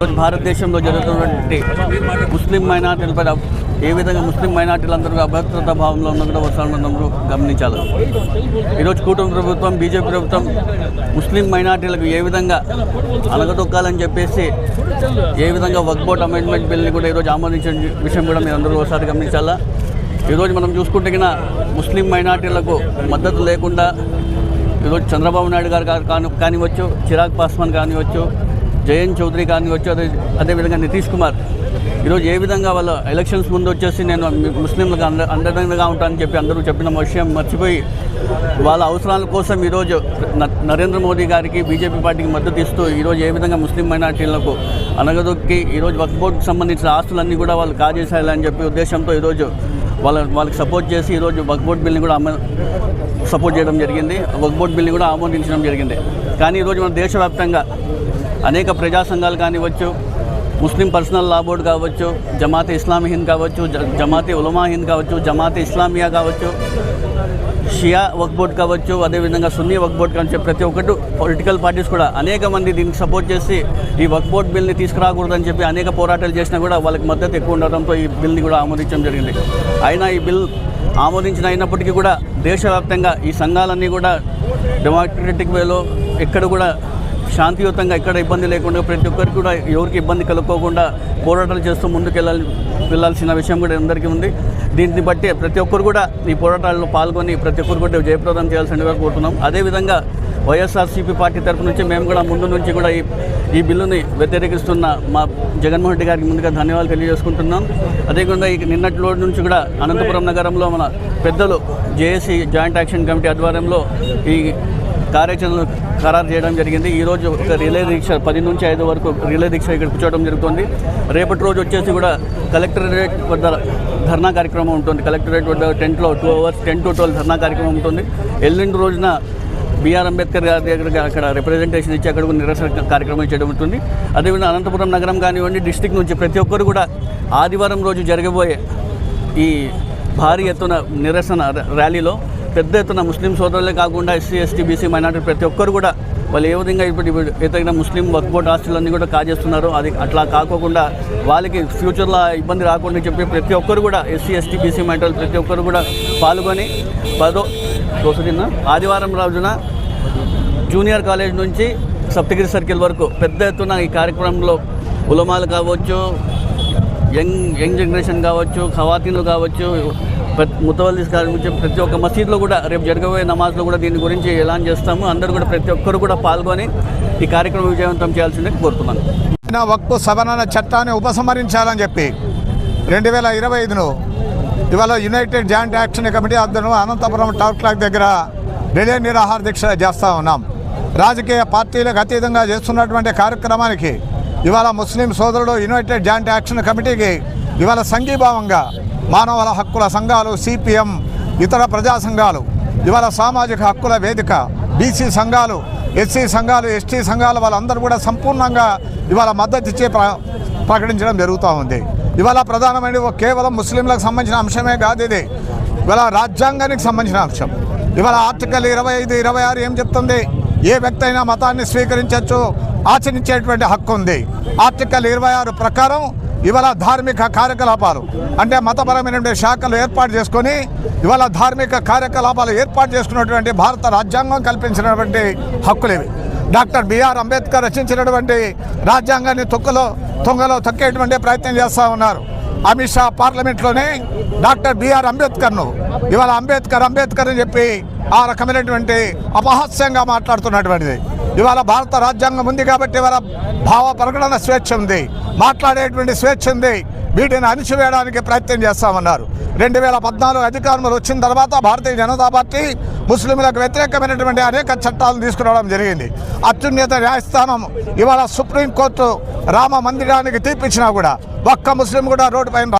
భారతదేశంలో జరుగుతున్నటువంటి ముస్లిం మైనార్టీలపై ఏ విధంగా ముస్లిం మైనార్టీలందరూ అభద్రతా భావంలో ఉన్న కూడా వస్తామన్నప్పుడు గమనించాలి. ఈరోజు కూటమి ప్రభుత్వం బీజేపీ ప్రభుత్వం ముస్లిం మైనార్టీలకు ఏ విధంగా అలగదొక్కాలని చెప్పేసి ఏ విధంగా వర్క్ అమెండ్మెంట్ బిల్ని కూడా ఈరోజు ఆమోదించిన విషయం కూడా మీరు అందరూ ఒకసారి గమనించాలా? ఈరోజు మనం చూసుకుంటే ముస్లిం మైనార్టీలకు మద్దతు లేకుండా ఈరోజు చంద్రబాబు నాయుడు గారు కా- కానివచ్చు చిరాగ్ పాస్వాన్ కానివచ్చు జయంత్ చౌదరి కానివచ్చు అదే అదేవిధంగా నితీష్ కుమార్. ఈరోజు ఏ విధంగా వాళ్ళ ఎలక్షన్స్ ముందు వచ్చేసి నేను ముస్లింలకు అండ అండదండగా ఉంటానని చెప్పి అందరూ చెప్పిన విషయం మర్చిపోయి వాళ్ళ అవసరాల కోసం ఈరోజు న- నరేంద్ర మోదీ గారికి బీజేపీ పార్టీకి మద్దతు ఇస్తూ ఈరోజు ఏ విధంగా ముస్లిం మైనార్టీలకు అనగదొక్కి ఈరోజు వక్ బోర్డుకి సంబంధించిన ఆస్తులన్నీ కూడా వాళ్ళు కాజేసేయాలని చెప్పి ఉద్దేశంతో ఈరోజు వాళ్ళ వాళ్ళకి సపోర్ట్ చేసి ఈరోజు వక్ బోర్డు బిల్ని కూడా అమ సపోర్ట్ చేయడం జరిగింది. వక్ బోర్డు బిల్ని కూడా ఆమోదించడం జరిగింది. కానీ ఈరోజు మన దేశవ్యాప్తంగా అనేక ప్రజా సంఘాలు కానివ్వచ్చు ముస్లిం పర్సనల్ లా బోర్డు కావచ్చు జమాతే ఇస్లామీ హింద్ కావచ్చు జమాతే ఉలమా హింద్ కావచ్చు జమాతే ఇస్లామియా కావచ్చు షియా వక్ బోర్డ్ కావచ్చు అదేవిధంగా సున్నీ వక్ బోర్డ్ కావచ్చు ప్రతి ఒక్కటి పొలిటికల్ పార్టీస్ కూడా అనేక మంది దీనికి సపోర్ట్ చేసి ఈ వక్ బోర్డ్ బిల్ని తీసుకురాకూడదని చెప్పి అనేక పోరాటాలు చేసినా కూడా వాళ్ళకి మద్దతు ఎక్కువ ఉండడంతో ఈ బిల్ని కూడా ఆమోదించడం జరిగింది. అయినా ఈ బిల్ ఆమోదించిన అయినప్పటికీ కూడా దేశవ్యాప్తంగా ఈ సంఘాలన్నీ కూడా డెమోక్రటిక్ వేలో ఎక్కడ కూడా శాంతియుతంగా ఎక్కడ ఇబ్బంది లేకుండా ప్రతి ఒక్కరికి కూడా ఎవరికి ఇబ్బంది కలుక్కోకుండా పోరాటాలు చేస్తూ ముందుకు వెళ్ళాలి వెళ్ళాల్సిన విషయం కూడా అందరికీ ఉంది. దీన్ని బట్టి ప్రతి ఒక్కరు కూడా ఈ పోరాటాల్లో పాల్గొని ప్రతి ఒక్కరు కూడా జయప్రదం చేయాల్సిందిగా కోరుతున్నాం. అదేవిధంగా వైఎస్ఆర్సీపీ పార్టీ తరపు నుంచి మేము కూడా ముందు నుంచి కూడా ఈ ఈ బిల్లుని వ్యతిరేకిస్తున్న మా జగన్మోహన్ రెడ్డి గారికి ముందుగా ధన్యవాదాలు తెలియజేసుకుంటున్నాం. అదేవిధంగా ఈ నిన్నటి రోజు నుంచి కూడా అనంతపురం నగరంలో మన పెద్దలు జేఏసీ జాయింట్ యాక్షన్ కమిటీ ఆధ్వర్యంలో ఈ కార్యాచరణలు ఖరారు చేయడం జరిగింది. ఈరోజు ఒక రిలే దీక్ష పది నుంచి ఐదు వరకు రిలే దీక్ష ఇక్కడ కూర్చోవడం జరుగుతుంది. రేపటి రోజు వచ్చేసి కూడా కలెక్టరేట్ వద్ద ధర్నా కార్యక్రమం ఉంటుంది. కలెక్టరేట్ వద్ద టెంట్లో two hours ten to twelve ధర్నా కార్యక్రమం ఉంటుంది. ఎల్లుండి రోజున బీఆర్ అంబేద్కర్ గారి దగ్గర అక్కడ రిప్రజెంటేషన్ ఇచ్చి అక్కడ నిరసన కార్యక్రమం చేయడం ఉంటుంది. అదేవిధంగా అనంతపురం నగరం కానివ్వండి డిస్టిక్ నుంచి ప్రతి ఒక్కరు కూడా ఆదివారం రోజు జరగబోయే ఈ భారీ ఎత్తున నిరసన ర్యాలీలో పెద్ద ఎత్తున ముస్లిం సోదరులే కాకుండా ఎస్సీ ఎస్టీ బీసీ మైనార్టీ ప్రతి ఒక్కరు కూడా వాళ్ళు ఏ విధంగా ఇప్పుడు ఏదైనా ముస్లిం వక్ఫ్ బోర్డ్ ఆస్తులన్నీ కూడా కాజేస్తున్నారో అది అట్లా కాకోకుండా వాళ్ళకి ఫ్యూచర్లో ఇబ్బంది రాకుండా చెప్పి ప్రతి ఒక్కరు కూడా ఎస్సీ ఎస్టీ బీసీ మైనార్టీ ప్రతి ఒక్కరు కూడా పాల్గొని పదో రోజున ఆదివారం రోజున జూనియర్ కాలేజ్ నుంచి సప్తగిరి సర్కిల్ వరకు పెద్ద ఎత్తున ఈ కార్యక్రమంలో ఉలమాలు కావచ్చు యంగ్ యంగ్ జనరేషన్ కావచ్చు ఖవాతీన్లు కావచ్చు ప్రతి ముతవల్లిస్ ప్రతి ఒక్క మసీద్లో కూడా రేపు జరగబోయే నమాజ్లో కూడా దీని గురించి ఎలాన్ చేస్తాము. అందరూ కూడా ప్రతి ఒక్కరు కూడా పాల్గొని ఈ కార్యక్రమం విజయవంతం చేయాల్సిందే కోరుతున్నాను. నా వక్కు సవరణ చట్టాన్ని ఉపసంహరించాలని చెప్పి రెండు వేల ఇరవై ఐదును ఇవాళ యునైటెడ్ జాయింట్ యాక్షన్ కమిటీ ఆధ్వర్యంలో అనంతపురం టవర్ క్లాక్ దగ్గర రిలే నిరాహార దీక్ష చేస్తూ ఉన్నాం. రాజకీయ పార్టీలకు అతీతంగా చేస్తున్నటువంటి కార్యక్రమానికి ఇవాళ ముస్లిం సోదరుడు యునైటెడ్ జాయింట్ యాక్షన్ కమిటీకి ఇవాళ సంఘీభావంగా మానవుల హక్కుల సంఘాలు సిపిఎం ఇతర ప్రజా సంఘాలు ఇవాళ సామాజిక హక్కుల వేదిక బీసీ సంఘాలు ఎస్సీ సంఘాలు ఎస్టీ సంఘాలు వాళ్ళందరూ కూడా సంపూర్ణంగా ఇవాళ మద్దతు ఇచ్చే ప్రకటించడం జరుగుతూ ఉంది. ఇవాళ ప్రధానమైన కేవలం ముస్లింలకు సంబంధించిన అంశమే కాదు ఇది. ఇవాళ రాజ్యాంగానికి సంబంధించిన అంశం. ఇవాళ ఆర్టికల్ ఇరవై ఐదు ఇరవై ఆరు ఏం చెప్తుంది? ఏ వ్యక్తి అయినా మతాన్ని స్వీకరించవచ్చు ఆచరించేటువంటి హక్కు ఉంది. ఆర్టికల్ ఇరవై ఆరు ప్రకారం ఇవాళ ధార్మిక కార్యకలాపాలు అంటే మతపరమైనటువంటి శాఖలు ఏర్పాటు చేసుకొని ఇవాళ ధార్మిక కార్యకలాపాలు ఏర్పాటు చేసుకున్నటువంటి భారత రాజ్యాంగం కల్పించినటువంటి హక్కులేవి. డాక్టర్ బిఆర్ అంబేద్కర్ రచించినటువంటి రాజ్యాంగాన్ని తొక్కలో తొంగలో తొక్కేటువంటి ప్రయత్నం చేస్తూ ఉన్నారు. అమిత్ షా పార్లమెంట్లోనే డాక్టర్ బిఆర్ అంబేద్కర్ను ఇవాళ అంబేద్కర్ అంబేద్కర్ అని చెప్పి ఆ రకమైనటువంటి అపహాస్యంగా మాట్లాడుతున్నటువంటిది. ఇవాళ భారత రాజ్యాంగం ఉంది కాబట్టి ఇవాళ భావ ప్రకటన స్వేచ్ఛ ఉంది. మాట్లాడేటువంటి స్వేచ్ఛ ఉంది. వీటిని అణిచివేయడానికి ప్రయత్నం చేస్తామన్నారు. రెండు వేల పద్నాలుగు అధికారంలో వచ్చిన తర్వాత భారతీయ జనతా పార్టీ ముస్లింలకు వ్యతిరేకమైనటువంటి అనేక చట్టాలను తీసుకురావడం జరిగింది. అత్యున్నత న్యాయస్థానం ఇవాళ సుప్రీంకోర్టు రామ మందిరానికి తీర్పిచ్చినా కూడా ఒక్క ముస్లిం కూడా రోడ్డు పైన